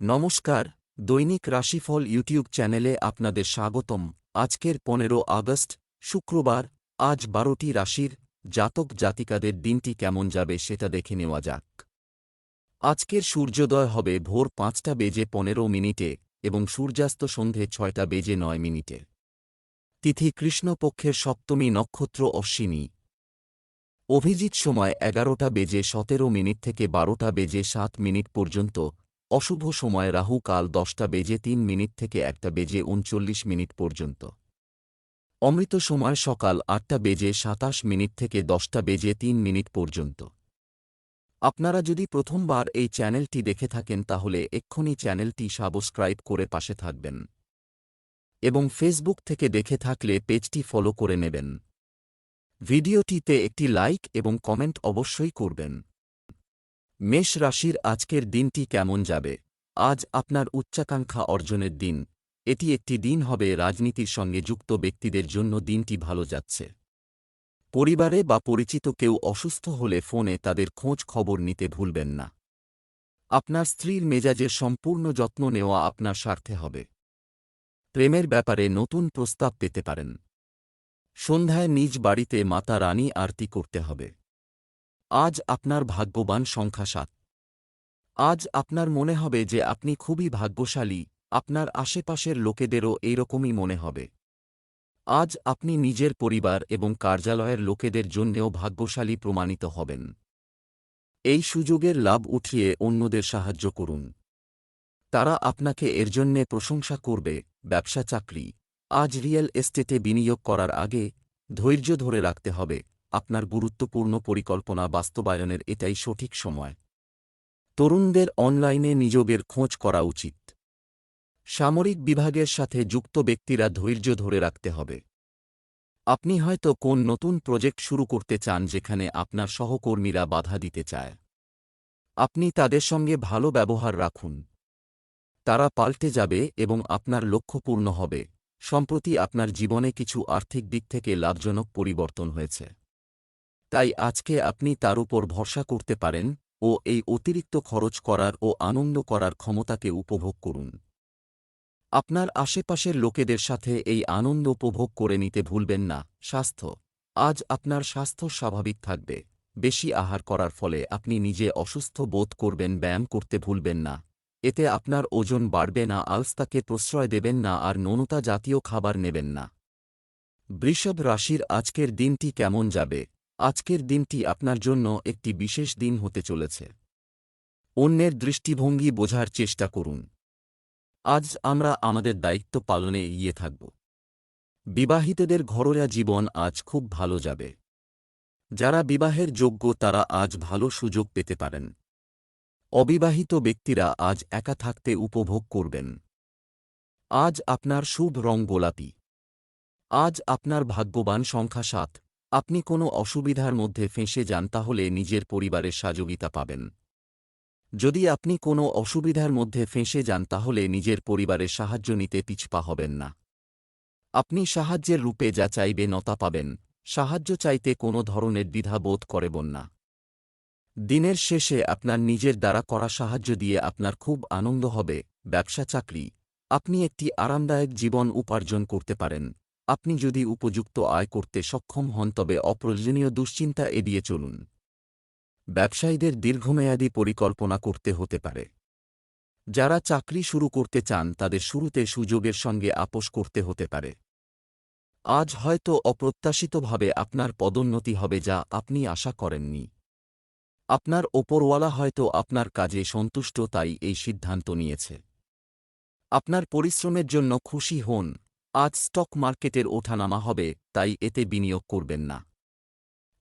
নমস্কার, দৈনিক রাশিফল ইউটিউব চ্যানেলে আপনাদের স্বাগতম। আজকের পনেরো আগস্ট, শুক্রবার, আজ বারোটি রাশির জাতক জাতিকাদের দিনটি কেমন যাবে সেটা দেখে নেওয়া যাক। আজকের সূর্যোদয় হবে ভোর পাঁচটা বেজে পনেরো মিনিটে এবং সূর্যাস্ত সন্ধে ছয়টা বেজে নয় মিনিটে। তিথি কৃষ্ণপক্ষের সপ্তমী নক্ষত্র অশ্বিনী। অভিজিৎ সময় এগারোটা বেজে সতেরো মিনিট থেকে বারোটা বেজে সাত মিনিট পর্যন্ত অশুভ সময় রাহু কাল দশটা বেজে তিন মিনিট থেকে একটা বেজে উনচল্লিশ মিনিট পর্যন্ত। অমৃত সময় সকাল আটটা বেজে সাতাশ মিনিট থেকে দশটা বেজে তিন মিনিট পর্যন্ত। আপনারা যদি প্রথমবার এই চ্যানেলটি দেখে থাকেন তাহলে এক্ষুনি চ্যানেলটি সাবস্ক্রাইব করে পাশে থাকবেন। এবং ফেসবুক থেকে দেখে থাকলে পেজটি ফলো করে নেবেন। ভিডিওটিতে একটি লাইক এবং কমেন্ট অবশ্যই করবেন। মেষ রাশির আজকের দিনটি কেমন যাবে? আজ আপনার উচ্চাকাঙ্ক্ষা অর্জনের দিন। এটি একটি দিন হবে রাজনীতির সঙ্গে যুক্ত ব্যক্তিদের জন্য দিনটি ভালো যাচ্ছে। পরিবারে বা পরিচিত কেউ অসুস্থ হলে ফোনে তাদের খোঁজ খবর নিতে ভুলবেন না। আপনার স্ত্রীর মেজাজের সম্পূর্ণ যত্ন নেওয়া আপনার স্বার্থে হবে। প্রেমের ব্যাপারে নতুন প্রস্তাব পেতে পারেন। সন্ধ্যায় নিজ বাড়িতে মাতা রানী আরতি করতে হবে। আজ আপনার ভাগ্যবান সংখ্যা সাত। আজ আপনার মনে হবে যে আপনি খুবই ভাগ্যশালী, আপনার আশেপাশের লোকেদেরও এইরকমই মনে হবে। আজ আপনি নিজের পরিবার এবং কার্যালয়ের লোকেদের জন্যেও ভাগ্যশালী প্রমাণিত হবেন। এই সুযোগের লাভ উঠিয়ে অন্যদের সাহায্য করুন। তারা আপনাকে এর জন্যে প্রশংসা করবে, ব্যবসা চাকরি, আজ রিয়েল এস্টেটে বিনিয়োগ করার আগে ধৈর্য ধরে রাখতে হবে। আপনার গুরুত্বপূর্ণ পরিকল্পনা বাস্তবায়নের এটাই সঠিক সময়। তরুণদের অনলাইনে নিযোগের খোঁজ করা উচিত। সামরিক বিভাগের সাথে যুক্ত ব্যক্তিরা ধৈর্য ধরে রাখতে হবে। আপনি হয়তো কোন নতুন প্রজেক্ট শুরু করতে চান যেখানে আপনার সহকর্মীরা বাধা দিতে চায়। আপনি তাদের সঙ্গে ভালো ব্যবহার রাখুন। তারা পাল্টে যাবে এবং আপনার লক্ষ্য পূর্ণ হবে। সম্প্রতি আপনার জীবনে কিছু আর্থিক দিক থেকে লাভজনক পরিবর্তন হয়েছে। তাই আজকে আপনি তার উপর ভরসা করতে পারেন ও এই অতিরিক্ত খরচ করার ও আনন্দ করার ক্ষমতাকে উপভোগ করুন। আপনার আশেপাশের লোকেদের সাথে এই আনন্দ উপভোগ করে নিতে ভুলবেন না, স্বাস্থ্য। আজ আপনার স্বাস্থ্য স্বাভাবিক থাকবে, বেশি আহার করার ফলে আপনি নিজে অসুস্থ বোধ করবেন, ব্যায়াম করতে ভুলবেন না। এতে আপনার ওজন বাড়বে না, আলস্তাকে প্রশ্রয় দেবেন না আর ননুতা জাতীয় খাবার নেবেন না। বৃষভ রাশির আজকের দিনটি কেমন যাবে? আজকের দিনটি আপনার জন্য একটি বিশেষ দিন হতে চলেছে। অন্যের দৃষ্টিভঙ্গি বোঝার চেষ্টা করুন। আজ আমরা আমাদের দায়িত্ব পালনে এগিয়ে থাকব। বিবাহিতদের ঘরোয়া জীবন আজ খুব ভালো যাবে। যারা বিবাহের যোগ্য তারা আজ ভালো সুযোগ পেতে পারেন। অবিবাহিত ব্যক্তিরা আজ একা থাকতে উপভোগ করবেন। আজ আপনার শুভ রং গোলাপি। আজ আপনার ভাগ্যবান সংখ্যা সাত। আপনি কোনো অসুবিধার মধ্যে ফেঁসে যান তাহলে নিজের পরিবারের সহযোগিতা পাবেন। যদি আপনি কোনো অসুবিধার মধ্যে ফেঁসে যান তাহলে নিজের পরিবারের সাহায্য নিতে পিছপা হবেন না। আপনি সাহায্যের রূপে যা চাইবে নতা পাবেন, সাহায্য চাইতে কোনো ধরনের দ্বিধা বোধ করবেন না। দিনের শেষে আপনার নিজের দ্বারা করা সাহায্য দিয়ে আপনার খুব আনন্দ হবে, ব্যবসা চাকরি, আপনি একটি আরামদায়ক জীবন উপার্জন করতে পারেন। আপনি যদি উপযুক্ত আয় করতে সক্ষম হন তবে অপ্রয়োজনীয় দুশ্চিন্তা এড়িয়ে চলুন। ব্যবসায়ীদের দীর্ঘমেয়াদী পরিকল্পনা করতে হতে পারে। যারা চাকরি শুরু করতে চান, তাদের শুরুতে সুযোগের সঙ্গে আপোষ করতে হতে পারে। আজ হয়তো অপ্রত্যাশিতভাবে আপনার পদোন্নতি হবে যা আপনি আশা করেননি। আপনার ওপরওয়ালা হয়তো আপনার কাজে সন্তুষ্ট, তাই এই সিদ্ধান্ত নিয়েছে। আপনার পরিশ্রমের জন্য খুশি হন। আজ স্টক মার্কেটের ওঠানামা হবে, তাই এতে বিনিয়োগ করবেন না।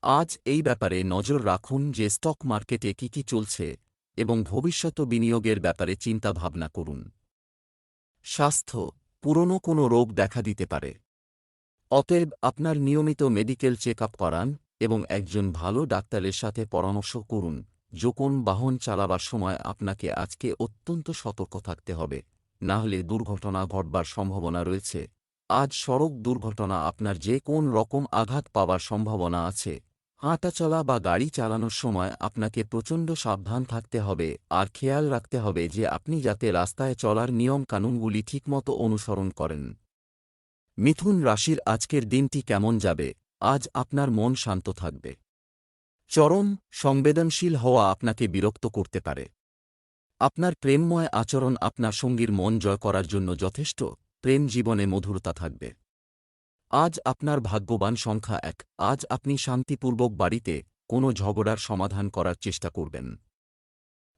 আজ এই ব্যাপারে নজর রাখুন যে স্টক মার্কেটে কি কি চলছে এবং ভবিষ্যৎ বিনিয়োগের ব্যাপারে চিন্তা ভাবনা করুন। স্বাস্থ্য, পুরনো কোনো রোগ দেখা দিতে পারে। অতএব আপনার নিয়মিত মেডিকেল চেক করান এবং একজন ভালো ডাক্তারের সাথে পরামর্শ করুন, যখন বাহন চালাবার সময় আপনাকে আজকে অত্যন্ত সতর্ক থাকতে হবে না হলে দুর্ঘটনা ঘটবার সম্ভাবনা রয়েছে। আজ সড়ক দুর্ঘটনা আপনার যে কোন রকম আঘাত পাওয়ার সম্ভাবনা আছে। হাঁটাচলা বা গাড়ি চালানোর সময় আপনাকে প্রচণ্ড সাবধান থাকতে হবে আর খেয়াল রাখতে হবে যে আপনি যাতে রাস্তায় চলার নিয়ম কানুনগুলি ঠিকমতো অনুসরণ করেন। মিথুন রাশির আজকের দিনটি কেমন যাবে? আজ আপনার মন শান্ত থাকবে। চরম সংবেদনশীল হওয়া আপনাকে বিরক্ত করতে পারে। আপনার প্রেমময় আচরণ আপনার সঙ্গীর মন জয় করার জন্য যথেষ্ট। প্রেম জীবনে মধুরতা থাকবে। আজ আপনার ভাগ্যবান সংখ্যা এক। আজ আপনি শান্তিপূর্বক বাড়িতে কোনো ঝগড়ার সমাধান করার চেষ্টা করবেন।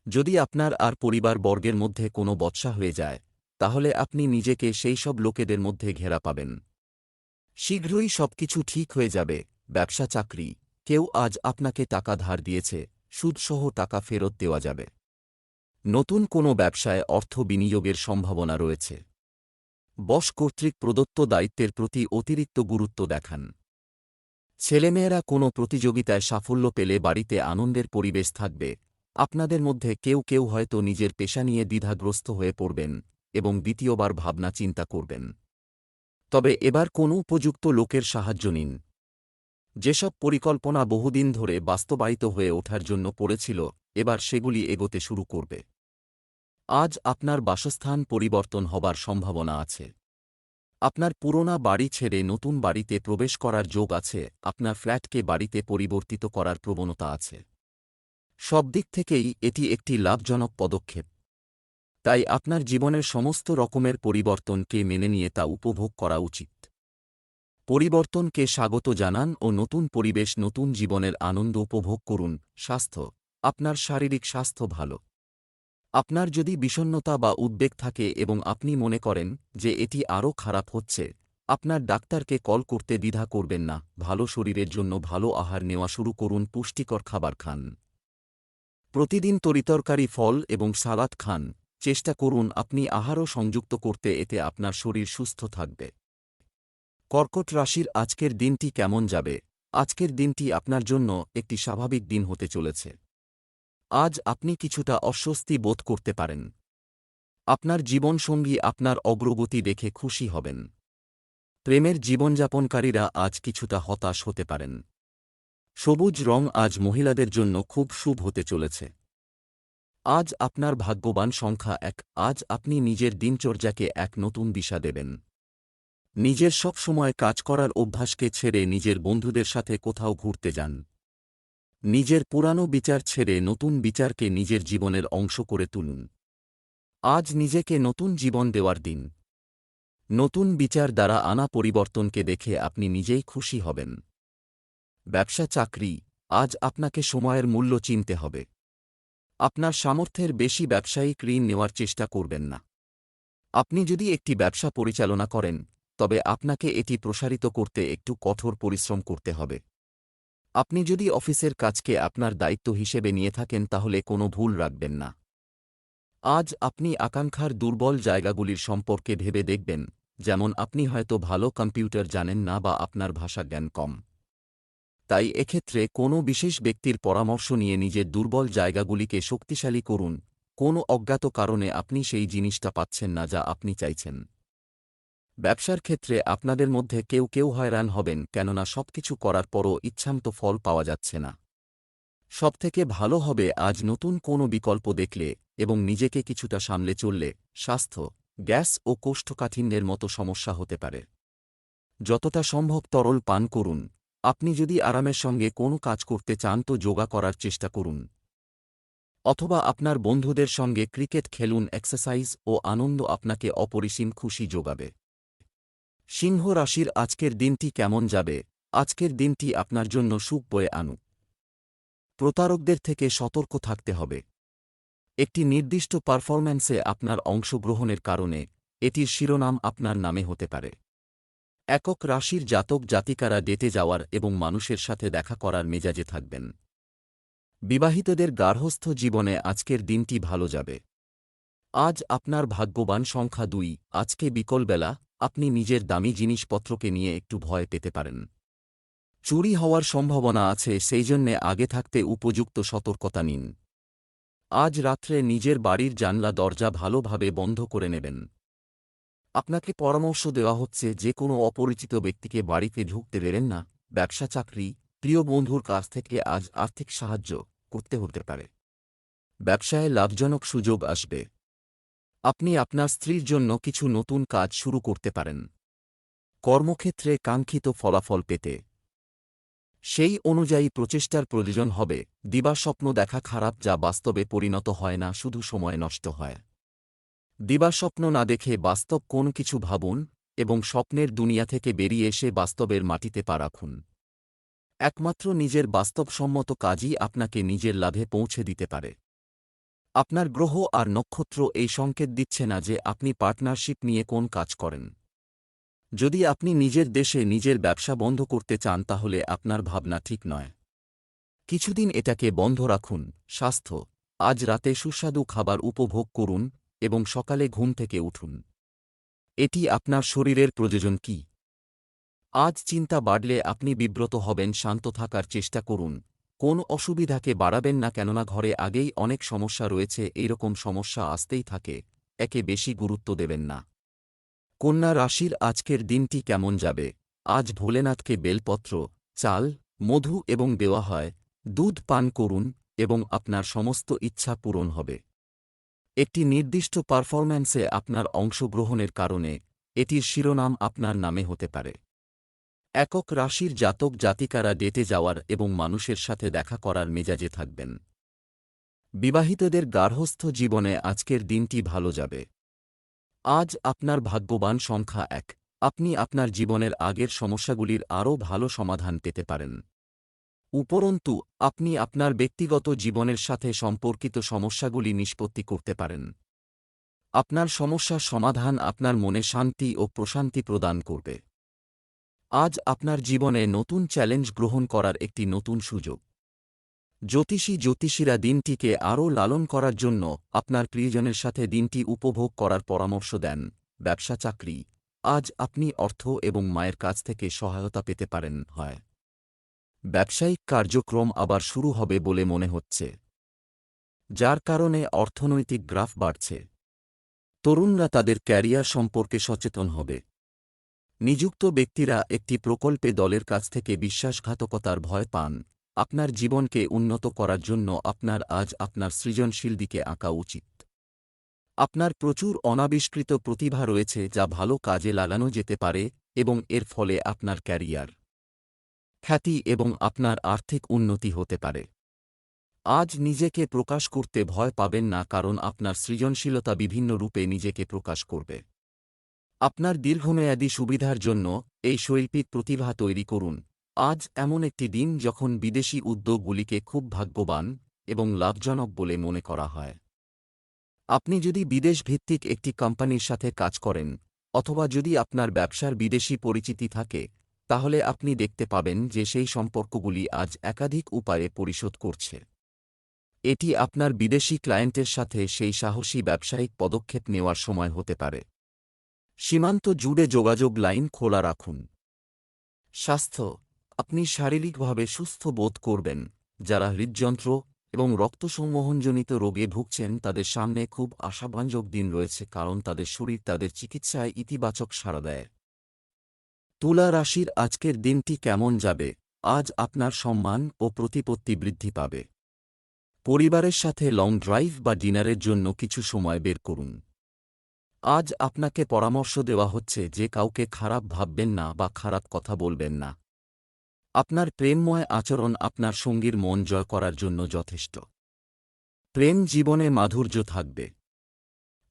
যদি আপনার আর পরিবার বর্গের মধ্যে কোনো বৎসা হয়ে যায়, তাহলে আপনি নিজেকে সেই সব লোকেদের মধ্যে ঘেরা পাবেন। শীঘ্রই সবকিছু ঠিক হয়ে যাবে। ব্যবসা, চাকরি। কেউ আজ আপনাকে টাকা ধার দিয়েছে, সুদসহ টাকা ফেরত দেওয়া যাবে। নতুন কোনো ব্যবসায় অর্থ বিনিয়োগের সম্ভাবনা রয়েছে। বস কর্তৃক প্রদত্ত দায়িত্বের প্রতি অতিরিক্ত গুরুত্ব দেখান। ছেলেমেয়েরা কোনো প্রতিযোগিতায় সাফল্য পেলে বাড়িতে আনন্দের পরিবেশ থাকবে। আপনাদের মধ্যে কেউ কেউ হয়তো নিজের পেশা নিয়ে দ্বিধাগ্রস্ত হয়ে পড়বেন এবং দ্বিতীয়বার ভাবনা চিন্তা করবেন। তবে এবার কোনো উপযুক্ত লোকের সাহায্য নিন। যেসব পরিকল্পনা বহুদিন ধরে বাস্তবায়িত হয়ে ওঠার জন্য পড়েছিল, এবার সেগুলি এগোতে শুরু করবে। আজ আপনার বাসস্থান পরিবর্তন হবার সম্ভাবনা আছে। আপনার পুরোনা বাড়ি ছেড়ে নতুন বাড়িতে প্রবেশ করার যোগ আছে, আপনার ফ্ল্যাটকে বাড়িতে পরিবর্তিত করার প্রবণতা আছে। সব দিক থেকেই এটি একটি লাভজনক পদক্ষেপ। তাই আপনার জীবনের সমস্ত রকমের পরিবর্তনকে মেনে নিয়ে তা উপভোগ করা উচিত। পরিবর্তনকে স্বাগত জানান ও নতুন পরিবেশ, নতুন জীবনের আনন্দ উপভোগ করুন। স্বাস্থ্য, আপনার শারীরিক স্বাস্থ্য ভালো। আপনার যদি বিষণ্নতা বা উদ্বেগ থাকে এবং আপনি মনে করেন যে এটি আরও খারাপ হচ্ছে, আপনার ডাক্তারকে কল করতে দ্বিধা করবেন না, ভালো শরীরের জন্য ভালো আহার নেওয়া শুরু করুন, পুষ্টিকর খাবার খান। প্রতিদিন তরিতরকারি ফল এবং সালাদ খান, চেষ্টা করুন আপনি আহারও সংযুক্ত করতে এতে আপনার শরীর সুস্থ থাকবে। কর্কট রাশির আজকের দিনটি কেমন যাবে? আজকের দিনটি আপনার জন্য একটি স্বাভাবিক দিন হতে চলেছে। আজ আপনি কিছুটা অস্বস্তি বোধ করতে পারেন। আপনার জীবনসঙ্গী আপনার অগ্রগতি দেখে খুশি হবেন। প্রেমের জীবনযাপনকারীরা আজ কিছুটা হতাশ হতে পারেন। সবুজ রং আজ মহিলাদের জন্য খুব শুভ হতে চলেছে। আজ আপনার ভাগ্যবান সংখ্যা এক, আজ আপনি নিজের দিনচর্যাকে এক নতুন দিশা দেবেন। নিজের সব সময় কাজ করার অভ্যাসকে ছেড়ে নিজের বন্ধুদের সাথে কোথাও ঘুরতে যান। নিজের পুরানো বিচার ছেড়ে নতুন বিচারকে নিজের জীবনের অংশ করে তুলুন। আজ নিজেকে নতুন জীবন দেওয়ার দিন। নতুন বিচার দ্বারা আনা পরিবর্তনকে দেখে আপনি নিজেই খুশি হবেন। ব্যবসা চাকরি, আজ আপনাকে সময়ের মূল্য চিনতে হবে। আপনার সামর্থ্যের বেশি ব্যবসায়িক ঋণ নেওয়ার চেষ্টা করবেন না। আপনি যদি একটি ব্যবসা পরিচালনা করেন, তবে আপনাকে এটি প্রসারিত করতে একটু কঠোর পরিশ্রম করতে হবে। আপনি যদি অফিসের কাজকে আপনার দায়িত্ব হিসেবে নিয়ে থাকেন তাহলে কোনো ভুল রাখবেন না। আজ আপনি আকাঙ্ক্ষার দুর্বল জায়গাগুলির সম্পর্কে ভেবে দেখবেন, যেমন আপনি হয়তো ভালো কম্পিউটার জানেন না বা আপনার ভাষা জ্ঞান কম। তাই এক্ষেত্রে কোনো বিশেষ ব্যক্তির পরামর্শ নিয়ে নিজের দুর্বল জায়গাগুলিকে শক্তিশালী করুন। কোনো অজ্ঞাত কারণে আপনি সেই জিনিসটা পাচ্ছেন না যা আপনি চাইছেন। ব্যবসার ক্ষেত্রে আপনাদের মধ্যে কেউ কেউ হয়রান হবেন কেননা সবকিছু করার পরও ইচ্ছামতো ফল পাওয়া যাচ্ছে না। সবথেকে ভালো হবে আজ নতুন কোনো বিকল্প দেখলে এবং নিজেকে কিছুটা সামলে চললে স্বাস্থ্য, গ্যাস ও কোষ্ঠকাঠিন্যের মতো সমস্যা হতে পারে। যতটা সম্ভব তরল পান করুন। আপনি যদি আরামের সঙ্গে কোনো কাজ করতে চান তো যোগা করার চেষ্টা করুন। অথবা আপনার বন্ধুদের সঙ্গে ক্রিকেট খেলুন, এক্সারসাইজ ও আনন্দ আপনাকে অপরিসীম খুশি যোগাবে। সিংহ রাশির আজকের দিনটি কেমন যাবে? আজকের দিনটি আপনার জন্য সুখ বয়ে আনুক। প্রতারকদের থেকে সতর্ক থাকতে হবে। একটি নির্দিষ্ট পারফরম্যান্সে আপনার অংশগ্রহণের কারণে এটির শিরোনাম আপনার নামে হতে পারে। একক রাশির জাতক জাতিকারা ডেটে যাওয়ার এবং মানুষের সাথে দেখা করার মেজাজে থাকবেন। বিবাহিতদের গার্হস্থ জীবনে আজকের দিনটি ভালো যাবে। আজ আপনার ভাগ্যবান সংখ্যা দুই, আজকে বিকলবেলা আপনি নিজের দামি জিনিসপত্রকে নিয়ে একটু ভয় পেতে পারেন। চুরি হওয়ার সম্ভাবনা আছে, সেই জন্যে আগে থাকতে উপযুক্ত সতর্কতা নিন। আজ রাত্রে নিজের বাড়ির জানলা দরজা ভালোভাবে বন্ধ করে নেবেন। আপনাকে পরামর্শ দেওয়া হচ্ছে, যে কোনো অপরিচিত ব্যক্তিকে বাড়িতে ঢুকতে দেবেন না। ব্যবসা, চাকরি, প্রিয় বন্ধুর কাছ থেকে আজ আর্থিক সাহায্য করতে হতে পারে। ব্যবসায় লাভজনক সুযোগ আসবে। আপনি আপনার স্ত্রীর জন্য কিছু নতুন কাজ শুরু করতে পারেন। কর্মক্ষেত্রে কাঙ্ক্ষিত ফলাফল পেতে। সেই অনুযায়ী প্রচেষ্টার প্রয়োজন হবে দিবাস্বপ্ন দেখা খারাপ যা বাস্তবে পরিণত হয় না, শুধু সময় নষ্ট হয়। দিবাস্বপ্ন না দেখে বাস্তব কোন কিছু ভাবুন এবং স্বপ্নের দুনিয়া থেকে বেরিয়ে এসে বাস্তবের মাটিতে পা রাখুন। একমাত্র নিজের বাস্তবসম্মত কাজই আপনাকে নিজের লাভে পৌঁছে দিতে পারে। আপনার গ্রহ আর নক্ষত্র এই সংকেত দিচ্ছে না যে আপনি পার্টনারশিপ নিয়ে কোন কাজ করেন। যদি আপনি নিজের দেশে নিজের ব্যবসা বন্ধ করতে চান তাহলে আপনার ভাবনা ঠিক নয়। কিছুদিন এটাকে বন্ধ রাখুন, স্বাস্থ্য, আজ রাতে সুস্বাদু খাবার উপভোগ করুন এবং সকালে ঘুম থেকে উঠুন। এটি আপনার শরীরের প্রয়োজন কি? আজ চিন্তা বাড়লে আপনি বিব্রত হবেন, শান্ত থাকার চেষ্টা করুন কোন অসুবিধাকে বাড়াবেন না কেননা ঘরে আগেই অনেক সমস্যা রয়েছে, এইরকম সমস্যা আসতেই থাকে, একে বেশি গুরুত্ব দেবেন না। কন্যা রাশির আজকের দিনটি কেমন যাবে? আজ ভোলেনাথকে বেলপত্র, চাল, মধু এবং দেওয়া হয়, দুধ পান করুন এবং আপনার সমস্ত ইচ্ছা পূরণ হবে। একটি নির্দিষ্ট পারফরম্যান্সে আপনার অংশগ্রহণের কারণে, এটির শিরোনাম আপনার নামে হতে পারে। একক রাশির জাতক জাতিকারা ডেটে যাওয়ার এবং মানুষের সাথে দেখা করার মেজাজে থাকবেন। বিবাহিতদের গার্হস্থ্য জীবনে আজকের দিনটি ভালো যাবে। আজ আপনার ভাগ্যবান সংখ্যা এক। আপনি আপনার জীবনের আগের সমস্যাগুলির আরও ভালো সমাধান পেতে পারেন। উপরন্তু, আপনি আপনার ব্যক্তিগত জীবনের সাথে সম্পর্কিত সমস্যাগুলি নিষ্পত্তি করতে পারেন। আপনার সমস্যার সমাধান আপনার মনে শান্তি ও প্রশান্তি প্রদান করবে। আজ আপনার জীবনে নতুন চ্যালেঞ্জ গ্রহণ করার একটি নতুন সুযোগ। জ্যোতিষী জ্যোতিষীরা দিনটিকে আরও লালন করার জন্য আপনার প্রিয়জনের সাথে দিনটি উপভোগ করার পরামর্শ দেন। ব্যবসা চাকরি। আজ আপনি অর্থ এবং মায়ের কাছ থেকে সহায়তা পেতে পারেন, হয়। ব্যবসায়িক কার্যক্রম আবার শুরু হবে বলে মনে হচ্ছে। যার কারণে অর্থনৈতিক গ্রাফ বাড়ছে। তরুণরা তাদের ক্যারিয়ার সম্পর্কে সচেতন হবে। নিযুক্ত ব্যক্তিরা একটি প্রকল্পে দলের কাছ থেকে বিশ্বাসঘাতকতার ভয় পান। আপনার জীবনকে উন্নত করার জন্য আপনার আজ আপনার সৃজনশীল দিকে আঁকা উচিত। আপনার প্রচুর অনাবিষ্কৃত প্রতিভা রয়েছে যা ভালো কাজে লাগানো যেতে পারে এবং এর ফলে আপনার ক্যারিয়ার খ্যাতি এবং আপনার আর্থিক উন্নতি হতে পারে। আজ নিজেকে প্রকাশ করতে ভয় পাবেন না কারণ আপনার সৃজনশীলতা বিভিন্ন রূপে নিজেকে প্রকাশ করবে। আপনার দীর্ঘমেয়াদী সুবিধার জন্য এই শৈল্পিক প্রতিভা তৈরি করুন। আজ এমন একটি দিন যখন বিদেশি উদ্যোগগুলিকে খুব ভাগ্যবান এবং লাভজনক বলে মনে করা হয়। আপনি যদি বিদেশ ভিত্তিক একটি কোম্পানির সাথে কাজ করেন, অথবা যদি আপনার ব্যবসার বিদেশি পরিচিতি থাকে, তাহলে আপনি দেখতে পাবেন যে সেই সম্পর্কগুলি আজ একাধিক উপায়ে পরিশোধ করছে। এটি আপনার বিদেশি ক্লায়েন্টের সাথে সেই সাহসী ব্যবসায়িক পদক্ষেপ নেওয়ার সময় হতে পারে। সীমান্ত জুড়ে যোগাযোগ লাইন খোলা রাখুন। স্বাস্থ্য, আপনি শারীরিকভাবে সুস্থ বোধ করবেন। যারা হৃদযন্ত্র এবং রক্ত রক্তসংবহনজনিত রোগে ভুগছেন, তাদের সামনে খুব আশাবাঞ্জক দিন রয়েছে কারণ তাদের শরীর তাদের চিকিৎসায় ইতিবাচক সাড়া দেয়। তুলা রাশির আজকের দিনটি কেমন যাবে? আজ আপনার সম্মান ও প্রতিপত্তি বৃদ্ধি পাবে। পরিবারের সাথে লং ড্রাইভ বা ডিনারের জন্য কিছু সময় বের করুন। আজ আপনাকে পরামর্শ দেওয়া হচ্ছে যে কাউকে খারাপ ভাববেন না বা খারাপ কথা বলবেন না। আপনার প্রেমময় আচরণ আপনার সঙ্গীর মন জয় করার জন্য যথেষ্ট। প্রেম জীবনে মাধুর্য থাকবে।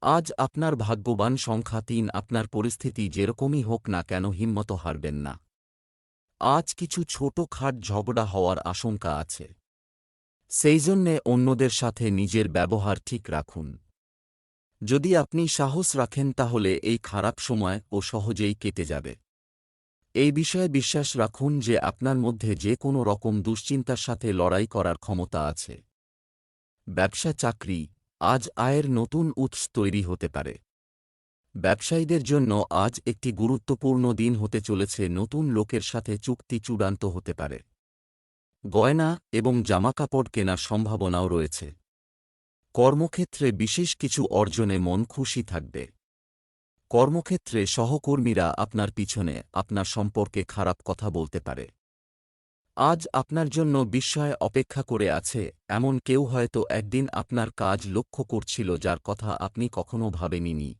আজ আপনার ভাগ্যবান সংখ্যা তিন, আপনার পরিস্থিতি যেরকমই হোক না কেন হিম্মত হারবেন না। আজ কিছু ছোটখাট ঝগড়া হওয়ার আশঙ্কা আছে। সেই জন্যে অন্যদের সাথে নিজের ব্যবহার ঠিক রাখুন। যদি আপনি সাহস রাখেন তাহলে এই খারাপ সময় ও সহজেই কেটে যাবে। এই বিষয়ে বিশ্বাস রাখুন যে আপনার মধ্যে যে কোনো রকম দুশ্চিন্তার সাথে লড়াই করার ক্ষমতা আছে। ব্যবসা চাকরি আজ আয়ের নতুন উৎস তৈরি হতে পারে। ব্যবসায়ীদের জন্য আজ একটি গুরুত্বপূর্ণ দিন হতে চলেছে, নতুন লোকের সাথে চুক্তি চূড়ান্ত হতে পারে। গয়না এবং জামাকাপড় কেনার সম্ভাবনাও রয়েছে। কর্মক্ষেত্রে বিশেষ কিছু অর্জনে মন খুশি থাকবে। কর্মক্ষেত্রে সহকর্মীরা আপনার পিছনে আপনার সম্পর্কে খারাপ কথা বলতে পারে। আজ আপনার জন্য বিস্ময় অপেক্ষা করে আছে, এমন কেউ হয়তো একদিন আপনার কাজ লক্ষ্য করছিল যার কথা আপনি কখনো ভাবেননি।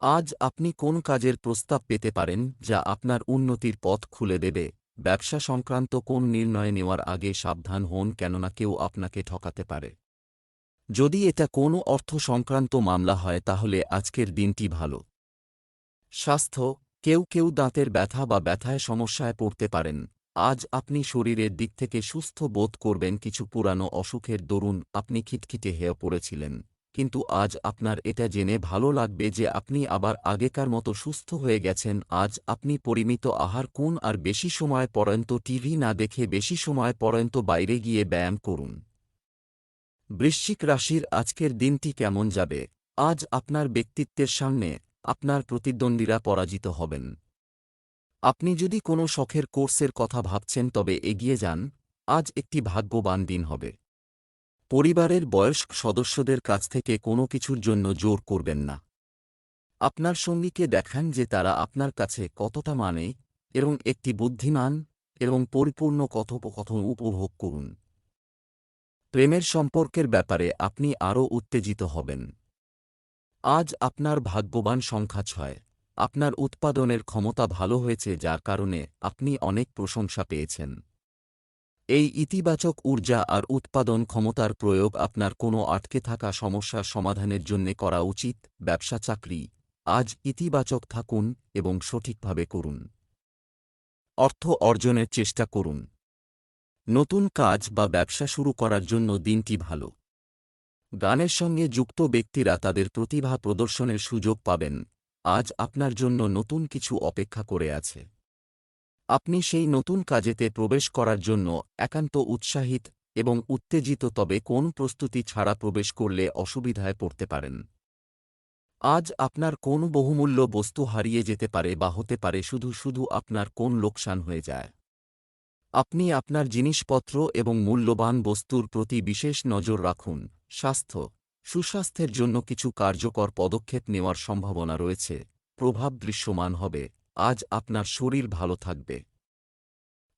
আজ আপনি কোন কাজের প্রস্তাব পেতে পারেন যা আপনার উন্নতির পথ খুলে দেবে? ব্যবসা সংক্রান্ত কোন নির্ণয় নেওয়ার আগে সাবধান হন কেননা কেউ আপনাকে ঠকাতে পারে। যদি এটা কোনো অর্থ সংক্রান্ত মামলা হয়, তাহলে আজকের দিনটি ভালো। স্বাস্থ্য, কেউ কেউ দাঁতের ব্যথা বা ব্যথায় সমস্যায় পড়তে পারেন। আজ আপনি শরীরের দিক থেকে সুস্থ বোধ করবেন, কিছু পুরানো অসুখের দরুন আপনি খিটখিটে হয়ে পড়েছিলেন। কিন্তু আজ আপনার এটা জেনে ভালো লাগবে যে আপনি আবার আগেকার মতো সুস্থ হয়ে গেছেন। আজ আপনি পরিমিত আহার কোন আর বেশি সময় পর্যন্ত টিভি না দেখে বেশি সময় পর্যন্ত বাইরে গিয়ে ব্যায়াম করুন। বৃশ্চিক রাশির আজকের দিনটি কেমন যাবে? আজ আপনার ব্যক্তিত্বের সামনে আপনার প্রতিদ্বন্দ্বীরা পরাজিত হবেন। আপনি যদি কোনো শখের কোর্সের কথা ভাবছেন তবে এগিয়ে যান, আজ একটি ভাগ্যবান দিন হবে। পরিবারের বয়স্ক সদস্যদের কাছ থেকে কোনো কিছুর জন্য জোর করবেন না। আপনার সঙ্গীকে দেখান যে তারা আপনার কাছে কতটা মানে এবং একটি বুদ্ধিমান এবং পরিপূর্ণ কথোপকথন উপভোগ করুন। প্রেমের সম্পর্কের ব্যাপারে আপনি আরও উত্তেজিত হবেন। আজ আপনার ভাগ্যবান সংখ্যা ছয়। আপনার উৎপাদনের ক্ষমতা ভালো হয়েছে যার কারণে আপনি অনেক প্রশংসা পেয়েছেন। এই ইতিবাচক ঊর্জা আর উৎপাদন ক্ষমতার প্রয়োগ আপনার কোনো আটকে থাকা সমস্যার সমাধানের জন্য করা উচিত, ব্যবসা, চাকরি। আজ ইতিবাচক থাকুন এবং সঠিকভাবে করুন। অর্থ অর্জনের চেষ্টা করুন। নতুন কাজ বা ব্যবসা শুরু করার জন্য দিনটি ভালো। গানের সঙ্গে যুক্ত ব্যক্তিরা তাদের প্রতিভা প্রদর্শনের সুযোগ পাবেন। আজ আপনার জন্য নতুন কিছু অপেক্ষা করে আছে। আপনি সেই নতুন কাজেতে প্রবেশ করার জন্য একান্ত উৎসাহিত এবং উত্তেজিত, তবে কোন প্রস্তুতি ছাড়া প্রবেশ করলে অসুবিধায় পড়তে পারেন। আজ আপনার কোন বহুমূল্য বস্তু হারিয়ে যেতে পারে বা হতে পারে, শুধু শুধু আপনার কোন লোকসান হয়ে যায়। আপনি আপনার জিনিসপত্র এবং মূল্যবান বস্তুর প্রতি বিশেষ নজর রাখুন। স্বাস্থ্য। সুস্বাস্থ্যের জন্য কিছু কার্যকর পদক্ষেপ নেওয়ার সম্ভাবনা রয়েছে। প্রভাব দৃশ্যমান হবে। আজ আপনার শরীর ভালো থাকবে।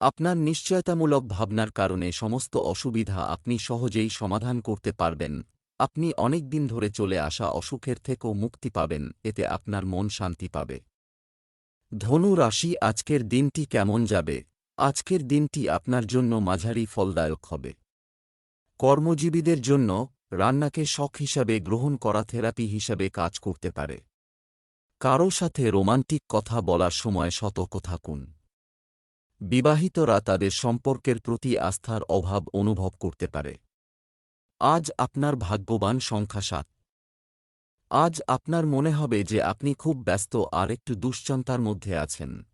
আপনার নিশ্চয়তামূলক ভাবনার কারণে সমস্ত অসুবিধা আপনি সহজেই সমাধান করতে পারবেন। আপনি অনেক দিন ধরে চলে আসা অসুখের থেকেও মুক্তি পাবেন, এতে আপনার মন শান্তি পাবে। ধনু রাশি আজকের দিনটি কেমন যাবে? আজকের দিনটি আপনার জন্য মাঝারি ফলদায়ক হবে। কর্মজীবীদের জন্য রান্নাকে শখ হিসাবে গ্রহণ করা থেরাপি হিসাবে কাজ করতে পারে। কারও সাথে রোমান্টিক কথা বলার সময় সতর্ক থাকুন। বিবাহিতরা তাদের সম্পর্কের প্রতি আস্থার অভাব অনুভব করতে পারে। আজ আপনার ভাগ্যবান সংখ্যা সাত। আজ আপনার মনে হবে যে আপনি খুব ব্যস্ত আর একটু দুশ্চন্তার মধ্যে আছেন।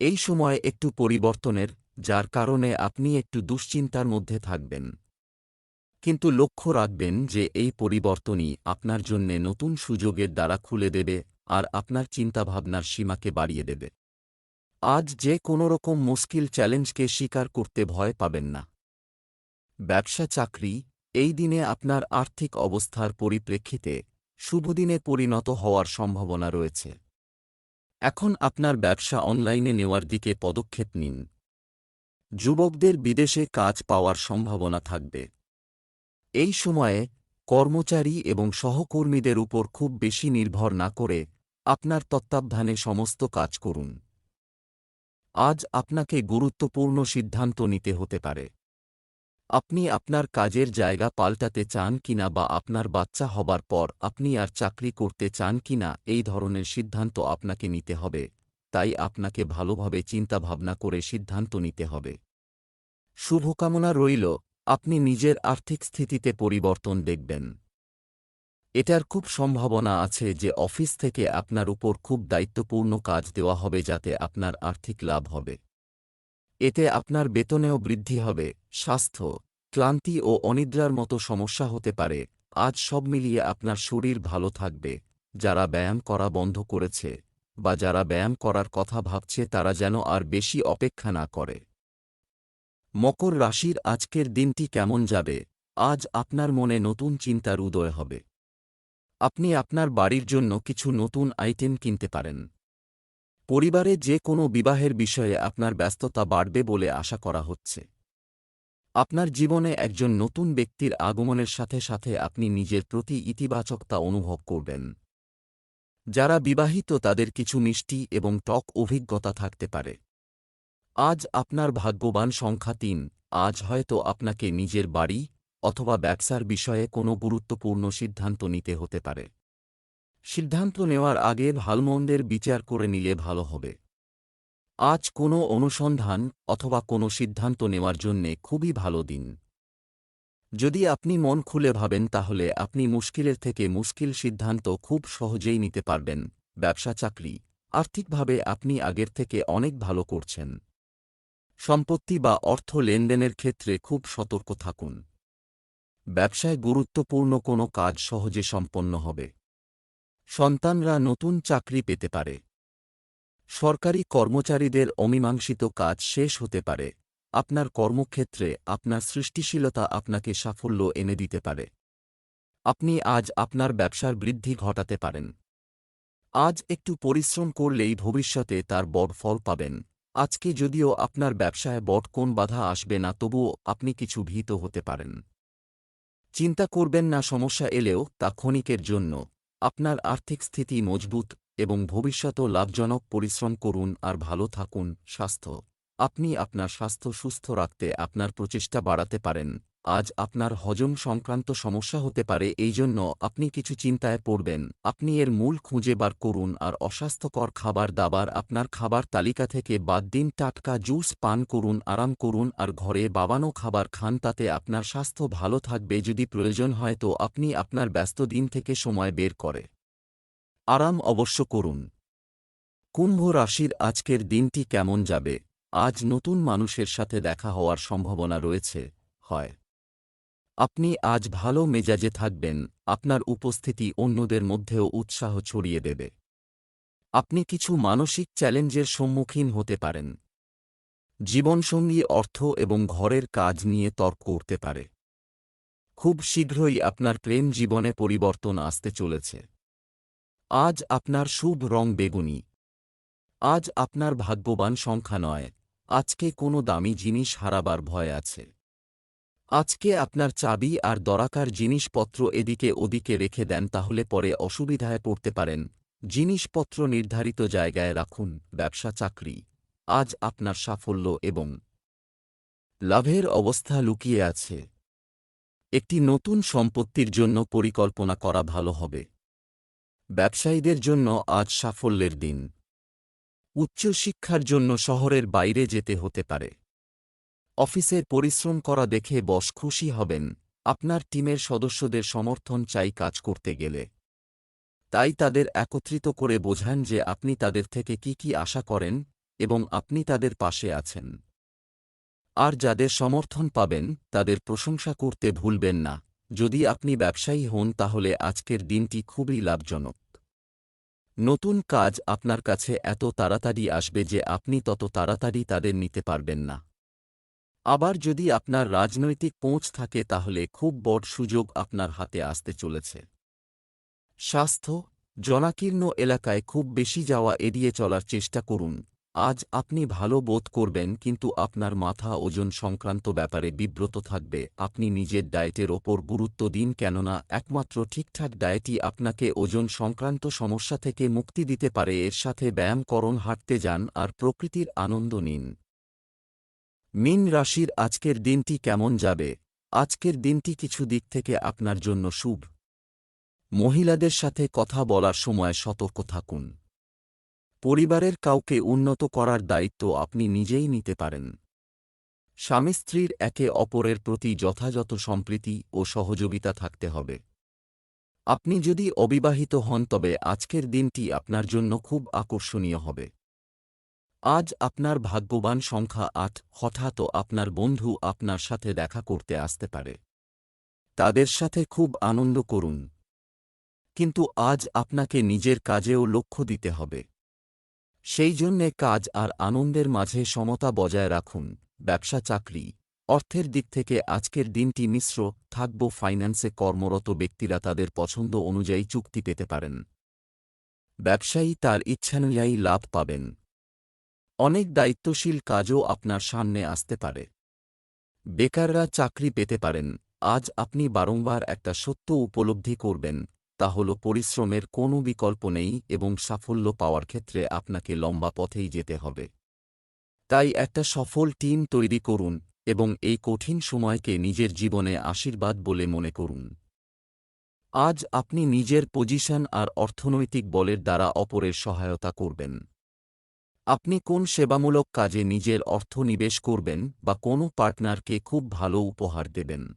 এই সময় একটু পরিবর্তনের, যার কারণে আপনি একটু দুশ্চিন্তার মধ্যে থাকবেন। কিন্তু লক্ষ্য রাখবেন যে এই পরিবর্তনই আপনার জন্যে নতুন সুযোগের দ্বারা খুলে দেবে আর আপনার চিন্তাভাবনার সীমাকে বাড়িয়ে দেবে। আজ যে কোনোরকম মুশকিল চ্যালেঞ্জকে স্বীকার করতে ভয় পাবেন না। ব্যবসা চাকরি, এই দিনে আপনার আর্থিক অবস্থার পরিপ্রেক্ষিতে শুভদিনে পরিণত হওয়ার সম্ভাবনা রয়েছে। এখন আপনার ব্যবসা অনলাইনে নেওয়ার দিকে পদক্ষেপ নিন। যুবকদের বিদেশে কাজ পাওয়ার সম্ভাবনা থাকবে। এই সময়ে কর্মচারী এবং সহকর্মীদের উপর খুব বেশি নির্ভর না করে আপনার তত্ত্বাবধানে সমস্ত কাজ করুন। আজ আপনাকে গুরুত্বপূর্ণ সিদ্ধান্ত নিতে হতে পারে। আপনি আপনার কাজের জায়গা পাল্টাতে চান কিনা বা আপনার বাচ্চা হবার পর আপনি আর চাকরি করতে চান কিনা, এই ধরনের সিদ্ধান্ত আপনাকে নিতে হবে। তাই আপনাকে ভালোভাবে চিন্তাভাবনা করে সিদ্ধান্ত নিতে হবে। শুভকামনা রইল, আপনি নিজের আর্থিক স্থিতিতে পরিবর্তন দেখবেন। এটার খুব সম্ভাবনা আছে যে অফিস থেকে আপনার উপর খুব দায়িত্বপূর্ণ কাজ দেওয়া হবে যাতে আপনার আর্থিক লাভ হবে। এতে আপনার বেতনেও বৃদ্ধি হবে, স্বাস্থ্য, ক্লান্তি ও অনিদ্রার মতো সমস্যা হতে পারে, আজ সব মিলিয়ে আপনার শরীর ভালো থাকবে, যারা ব্যায়াম করা বন্ধ করেছে, বা যারা ব্যায়াম করার কথা ভাবছে তারা যেন আর বেশি অপেক্ষা না করে। মকর রাশির আজকের দিনটি কেমন যাবে? আজ আপনার মনে নতুন চিন্তার উদয় হবে। আপনি আপনার বাড়ির জন্য কিছু নতুন আইটেম কিনতে পারেন। পরিবারে যে কোনো বিবাহের বিষয়ে আপনার ব্যস্ততা বাড়বে বলে আশা করা হচ্ছে। আপনার জীবনে একজন নতুন ব্যক্তির আগমনের সাথে সাথে আপনি নিজের প্রতি ইতিবাচকতা অনুভব করবেন। যারা বিবাহিত তাদের কিছু মিষ্টি এবং টক অভিজ্ঞতা থাকতে পারে। আজ আপনার ভাগ্যবান সংখ্যা তিন, আজ হয়তো আপনাকে নিজের বাড়ি অথবা ব্যবসার বিষয়ে কোনো গুরুত্বপূর্ণ সিদ্ধান্ত নিতে হতে পারে। সিদ্ধান্ত নেওয়ার আগে ভালমন্দের বিচার করে নিলে ভালো হবে। আজ কোনো অনুসন্ধান অথবা কোনো সিদ্ধান্ত নেওয়ার জন্যে খুবই ভালো দিন। যদি আপনি মন খুলে ভাবেন, তাহলে আপনি মুশকিলের থেকে মুশকিল সিদ্ধান্ত খুব সহজেই নিতে পারবেন। ব্যবসা, চাকরি, আর্থিকভাবে আপনি আগের থেকে অনেক ভালো করছেন। সম্পত্তি বা অর্থ লেনদেনের ক্ষেত্রে খুব সতর্ক থাকুন। ব্যবসায় গুরুত্বপূর্ণ কোনো কাজ সহজে সম্পন্ন হবে। সন্তানরা নতুন চাকরি পেতে পারে। সরকারি কর্মচারীদের অমীমাংসিত কাজ শেষ হতে পারে। আপনার কর্মক্ষেত্রে আপনার সৃষ্টিশীলতা আপনাকে সাফল্য এনে দিতে পারে। আপনি আজ আপনার ব্যবসার বৃদ্ধি ঘটাতে পারেন। আজ একটু পরিশ্রম করলেই ভবিষ্যতে তার বড় ফল পাবেন। আজকে যদিও আপনার ব্যবসায় বট কোন বাধা আসবে না, তবুও আপনি কিছু ভীত হতে পারেন। চিন্তা করবেন না, সমস্যা এলেও তা ক্ষণিকের জন্য। আপনার আর্থিক স্থিতি মজবুত এবং ভবিষ্যতও লাভজনক পরিশ্রম করুন আর ভালো থাকুন, স্বাস্থ্য। আপনি আপনার স্বাস্থ্য সুস্থ রাখতে আপনার প্রচেষ্টা বাড়াতে পারেন। আজ আপনার হজম সংক্রান্ত সমস্যা হতে পারে, এই জন্য আপনি কিছু চিন্তায় পড়বেন। আপনি এর মূল খুঁজে বার করুন আর অস্বাস্থ্যকর খাবার দাবার আপনার খাবার তালিকা থেকে বাদ দিন। টাটকা জুস পান করুন, আরাম করুন আর ঘরে বাবানো খাবার খান, তাতে আপনার স্বাস্থ্য ভালো থাকবে। যদি প্রয়োজন হয় তো আপনি আপনার ব্যস্ত দিন থেকে সময় বের করে। আরাম অবশ্য করুন। কুম্ভ রাশির আজকের দিনটি কেমন যাবে? আজ নতুন মানুষের সাথে দেখা হওয়ার সম্ভাবনা রয়েছে, হয়। আপনি আজ ভালো মেজাজে থাকবেন, আপনার উপস্থিতি অন্যদের মধ্যেও উৎসাহ ছড়িয়ে দেবে। আপনি কিছু মানসিক চ্যালেঞ্জের সম্মুখীন হতে পারেন। জীবনসঙ্গী অর্থ এবং ঘরের কাজ নিয়ে তর্ক করতে পারে। খুব শীঘ্রই আপনার প্রেম জীবনে পরিবর্তন আসতে চলেছে। আজ আপনার শুভ রং বেগুনি। আজ আপনার ভাগ্যবান সংখ্যা নয়, আজকে কোনো দামি জিনিস হারাবার ভয় আছে। আজকে আপনার চাবি আর দরাকার জিনিসপত্র এদিকে ওদিকে রেখে দেন তাহলে পরে অসুবিধায় পড়তে পারেন। জিনিসপত্র নির্ধারিত জায়গায় রাখুন, ব্যবসা, চাকরি। আজ আপনার সাফল্য এবং লাভের অবস্থা লুকিয়ে আছে। একটি নতুন সম্পত্তির জন্য পরিকল্পনা করা ভালো হবে। ব্যবসায়ীদের জন্য আজ সাফল্যের দিন। উচ্চশিক্ষার জন্য শহরের বাইরে যেতে হতে পারে। অফিসের পরিশ্রম করা দেখে বস খুশি হবেন। আপনার টিমের সদস্যদের সমর্থন চাই কাজ করতে গেলে। তাই তাদের একত্রিত করে বোঝান যে আপনি তাদের থেকে কি কি আশা করেন এবং আপনি তাদের পাশে আছেন। আর যাদের সমর্থন পাবেন, তাদের প্রশংসা করতে ভুলবেন না। যদি আপনি ব্যবসায়ী হন, তাহলে আজকের দিনটি খুবই লাভজনক। নতুন কাজ আপনার কাছে এত তাড়াতাড়ি আসবে যে আপনি তত তাড়াতাড়ি তাদের নিতে পারবেন না। আবার যদি আপনার রাজনৈতিক পৌঁছ থাকে তাহলে খুব বড় সুযোগ আপনার হাতে আসতে চলেছে। স্বাস্থ্য, জনাকীর্ণ এলাকায় খুব বেশি যাওয়া এড়িয়ে চলার চেষ্টা করুন। আজ আপনি ভালো বোধ করবেন কিন্তু আপনার মাথা ওজন সংক্রান্ত ব্যাপারে বিব্রত থাকবে। আপনি নিজের ডায়েটের ওপর গুরুত্ব দিন কেননা একমাত্র ঠিকঠাক ডায়েটই আপনাকে ওজন সংক্রান্ত সমস্যা থেকে মুক্তি দিতে পারে। এর সাথে ব্যায়াম করণ হাঁটতে যান আর প্রকৃতির আনন্দ নিন। মিন রাশির আজকের দিনটি কেমন যাবে? আজকের দিনটি কিছু দিক থেকে আপনার জন্য শুভ। মহিলাদের সাথে কথা বলার সময় সতর্ক থাকুন। পরিবারের কাউকে উন্নত করার দায়িত্ব আপনি নিজেই নিতে পারেন। স্বামী স্ত্রীর একে অপরের প্রতি যথাযথ সম্প্রীতি ও সহযোগিতা থাকতে হবে। আপনি যদি অবিবাহিত হন তবে আজকের দিনটি আপনার জন্য খুব আকর্ষণীয় হবে। আজ আপনার ভাগ্যবান সংখ্যা আট, হঠাৎ আপনার বন্ধু আপনার সাথে দেখা করতে আসতে পারে। তাদের সাথে খুব আনন্দ করুন। কিন্তু আজ আপনাকে নিজের কাজেও লক্ষ্য দিতে হবে। সেই জন্যে কাজ আর আনন্দের মাঝে সমতা বজায় রাখুন, ব্যবসা, চাকরি। অর্থের দিক থেকে আজকের দিনটি মিশ্র, থাকব ফাইন্যান্সে কর্মরত ব্যক্তিরা তাদের পছন্দ অনুযায়ী চুক্তি পেতে পারেন। ব্যবসায়ী তার ইচ্ছানুযায়ী লাভ পাবেন। অনেক দায়িত্বশীল কাজও আপনার সামনে আসতে পারে। বেকাররা চাকরি পেতে পারেন। আজ আপনি বারংবার একটা সত্য উপলব্ধি করবেন, তা হল পরিশ্রমের কোনো বিকল্প নেই এবং সাফল্য পাওয়ার ক্ষেত্রে আপনাকে লম্বা পথেই যেতে হবে। তাই একটা সফল টিম তৈরি করুন এবং এই কঠিন সময়কে নিজের জীবনে আশীর্বাদ বলে মনে করুন। আজ আপনি নিজের পজিশন আর অর্থনৈতিক বলের দ্বারা অপরের সহায়তা করবেন। আপনি কোন সেবামূলক কাজে নিজের অর্থ নিবেশ করবেন বা কোনো পার্টনারকে খুব ভালো উপহার দেবেন?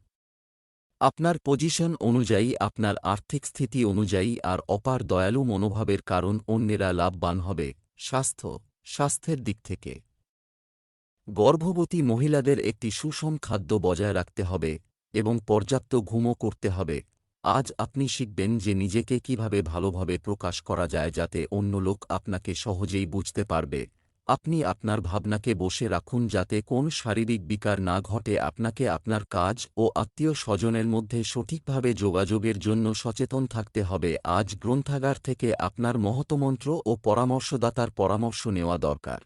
আপনার পজিশন অনুযায়ী, আপনার আর্থিক স্থিতি অনুযায়ী আর অপার দয়ালু মনোভাবের কারণ অন্যেরা লাভবান হবে। স্বাস্থ্য, স্বাস্থ্যের দিক থেকে। গর্ভবতী মহিলাদের একটি সুষম খাদ্য বজায় রাখতে হবে এবং পর্যাপ্ত ঘুমও করতে হবে। আজ আপনি শিখবেন যে নিজেকে কীভাবে ভালোভাবে প্রকাশ করা যায় যাতে অন্য লোক আপনাকে সহজেই বুঝতে পারবে। আপনি আপনার ভাবনাকে বসে রাখুন যাতে কোন শারীরিক বিকার না ঘটে আপনাকে আপনার কাজ ও আত্মীয় স্বজনের মধ্যে সঠিকভাবে যোগাযোগের জন্য সচেতন থাকতে হবে। আজ গ্রন্থাগার থেকে আপনার মহতমন্ত্র ও পরামর্শদাতার পরামর্শ নেওয়া দরকার।